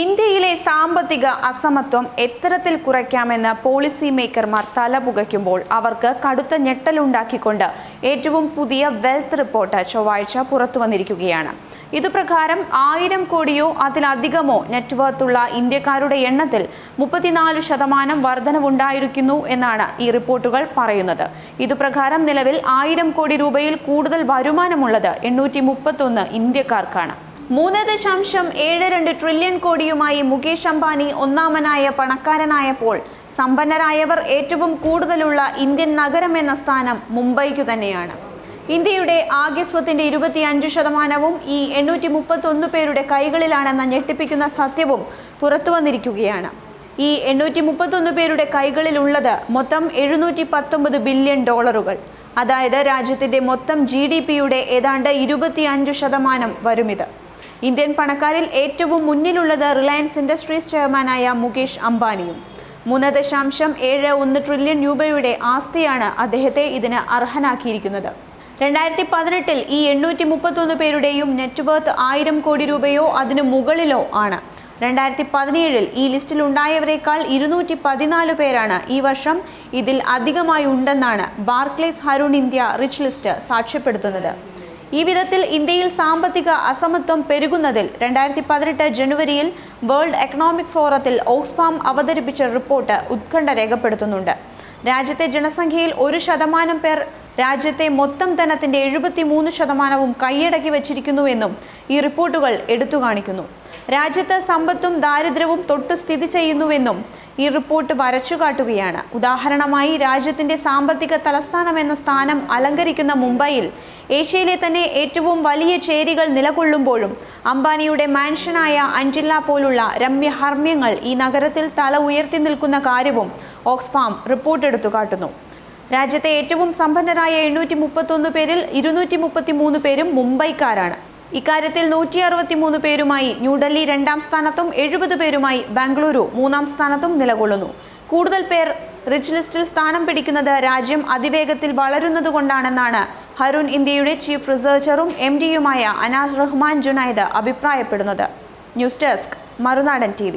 ഇന്ത്യയിലെ സാമ്പത്തിക അസമത്വം എത്തരത്തിൽ കുറയ്ക്കാമെന്ന് പോളിസി മേക്കർമാർ തലപുകയ്ക്കുമ്പോൾ അവർക്ക് കടുത്ത ഞെട്ടലുണ്ടാക്കിക്കൊണ്ട് ഏറ്റവും പുതിയ വെൽത്ത് റിപ്പോർട്ട് ചൊവ്വാഴ്ച പുറത്തു വന്നിരിക്കുകയാണ്. ഇതുപ്രകാരം ആയിരം കോടിയോ അതിലധികമോ നെറ്റ്വർത്തുള്ള ഇന്ത്യക്കാരുടെ എണ്ണത്തിൽ മുപ്പത്തിനാല് ശതമാനം വർധനവുണ്ടായിരിക്കുന്നു എന്നാണ് ഈ റിപ്പോർട്ടുകൾ പറയുന്നത്. ഇതുപ്രകാരം നിലവിൽ ആയിരം കോടി രൂപയിൽ കൂടുതൽ വരുമാനമുള്ളത് എണ്ണൂറ്റി മുപ്പത്തൊന്ന് ഇന്ത്യക്കാർക്കാണ്. മൂന്ന് ദശാംശം ഏഴ് രണ്ട് ട്രില്യൺ കോടിയുമായി മുകേഷ് അംബാനി ഒന്നാമനായ പണക്കാരനായപ്പോൾ സമ്പന്നരായവർ ഏറ്റവും കൂടുതലുള്ള ഇന്ത്യൻ നഗരം എന്ന സ്ഥാനം മുംബൈക്കു തന്നെയാണ്. ഇന്ത്യയുടെ ആകെ സ്വത്തിന്റെ ഇരുപത്തിയഞ്ച് ശതമാനവും ഈ എണ്ണൂറ്റി മുപ്പത്തൊന്ന് പേരുടെ കൈകളിലാണെന്ന ഞെട്ടിപ്പിക്കുന്ന സത്യവും പുറത്തു വന്നിരിക്കുകയാണ് ഈ എണ്ണൂറ്റി മുപ്പത്തൊന്ന് പേരുടെ കൈകളിലുള്ളത് മൊത്തം എഴുന്നൂറ്റി പത്തൊമ്പത് ബില്യൺ ഡോളറുകൾ. അതായത് രാജ്യത്തിന്റെ മൊത്തം ജി ഡി പിയുടെ ഏതാണ്ട് ഇരുപത്തിയഞ്ച് ശതമാനം വരുമിത്. ഇന്ത്യൻ പണക്കാരിൽ ഏറ്റവും മുന്നിലുള്ളത് റിലയൻസ് ഇൻഡസ്ട്രീസ് ചെയർമാനായ മുകേഷ് അംബാനിയും. മൂന്ന് ദശാംശം ഏഴ് ഒന്ന് ട്രില്യൺ രൂപയുടെ ആസ്തിയാണ് അദ്ദേഹത്തെ ഇതിന് അർഹനാക്കിയിരിക്കുന്നത്. രണ്ടായിരത്തി പതിനെട്ടിൽ ഈ എണ്ണൂറ്റി മുപ്പത്തൊന്ന് പേരുടെയും നെറ്റ്വർത്ത് ആയിരം കോടി രൂപയോ അതിനു മുകളിലോ ആണ്. രണ്ടായിരത്തി പതിനേഴിൽ ഈ ലിസ്റ്റിൽ ഉണ്ടായവരെക്കാൾ ഇരുന്നൂറ്റി പതിനാല് പേരാണ് ഈ വർഷം ഇതിൽ അധികമായി ഉണ്ടെന്നാണ് Barclays Hurun India rich list സാക്ഷ്യപ്പെടുത്തുന്നത്. ഈ വിധത്തിൽ ഇന്ത്യയിൽ സാമ്പത്തിക അസമത്വം പെരുകുന്നതിൽ രണ്ടായിരത്തി പതിനെട്ട് ജനുവരിയിൽ വേൾഡ് എക്കണോമിക് ഫോറത്തിൽ ഓക്സ്ഫാം അവതരിപ്പിച്ച റിപ്പോർട്ട് ഉത്കണ്ഠ രേഖപ്പെടുത്തുന്നുണ്ട്. രാജ്യത്തെ ജനസംഖ്യയിൽ ഒരു ശതമാനം പേർ രാജ്യത്തെ മൊത്തം ധനത്തിന്റെ എഴുപത്തി മൂന്ന് ശതമാനവും കൈയടക്കി വച്ചിരിക്കുന്നുവെന്നും ഈ റിപ്പോർട്ടുകൾ എടുത്തു കാണിക്കുന്നു. രാജ്യത്ത് സമ്പത്തും ദാരിദ്ര്യവും തൊട്ട് സ്ഥിതി ചെയ്യുന്നുവെന്നും ഈ റിപ്പോർട്ട് വരച്ചുകാട്ടുകയാണ് ഉദാഹരണമായി രാജ്യത്തിന്റെ സാമ്പത്തിക തലസ്ഥാനം എന്ന സ്ഥാനം അലങ്കരിക്കുന്ന മുംബൈയിൽ ഏഷ്യയിലെ തന്നെ ഏറ്റവും വലിയ ചേരികൾ നിലകൊള്ളുമ്പോഴും അംബാനിയുടെ മാൻഷനായ അഞ്ചില്ല പോലുള്ള രമ്യഹർമ്മ്യങ്ങൾ ഈ നഗരത്തിൽ തല ഉയർത്തി നിൽക്കുന്ന കാര്യവും ഓക്സ്ഫാം റിപ്പോർട്ടെടുത്തു കാട്ടുന്നു. രാജ്യത്തെ ഏറ്റവും സമ്പന്നരായ എണ്ണൂറ്റി മുപ്പത്തൊന്ന് പേരിൽ ഇരുന്നൂറ്റി മുപ്പത്തി മൂന്ന് പേരും മുംബൈക്കാരാണ്. ഇക്കാര്യത്തിൽ നൂറ്റി അറുപത്തി മൂന്ന് പേരുമായി ന്യൂഡൽഹി രണ്ടാം സ്ഥാനത്തും എഴുപത് പേരുമായി ബാംഗ്ലൂരു മൂന്നാം സ്ഥാനത്തും നിലകൊള്ളുന്നു. കൂടുതൽ പേർ റിച്ച് ലിസ്റ്റിൽ സ്ഥാനം പിടിക്കുന്നത് രാജ്യം അതിവേഗത്തിൽ വളരുന്നതുകൊണ്ടാണെന്നാണ് ഹരുൺ ഇന്ത്യയുടെ ചീഫ് റിസർച്ചറും എം ഡിയുമായ അനാസ് റഹ്മാൻ ജുനൈദ് അഭിപ്രായപ്പെടുന്നത്. ന്യൂസ് ഡെസ്ക് മറുനാടൻ ടി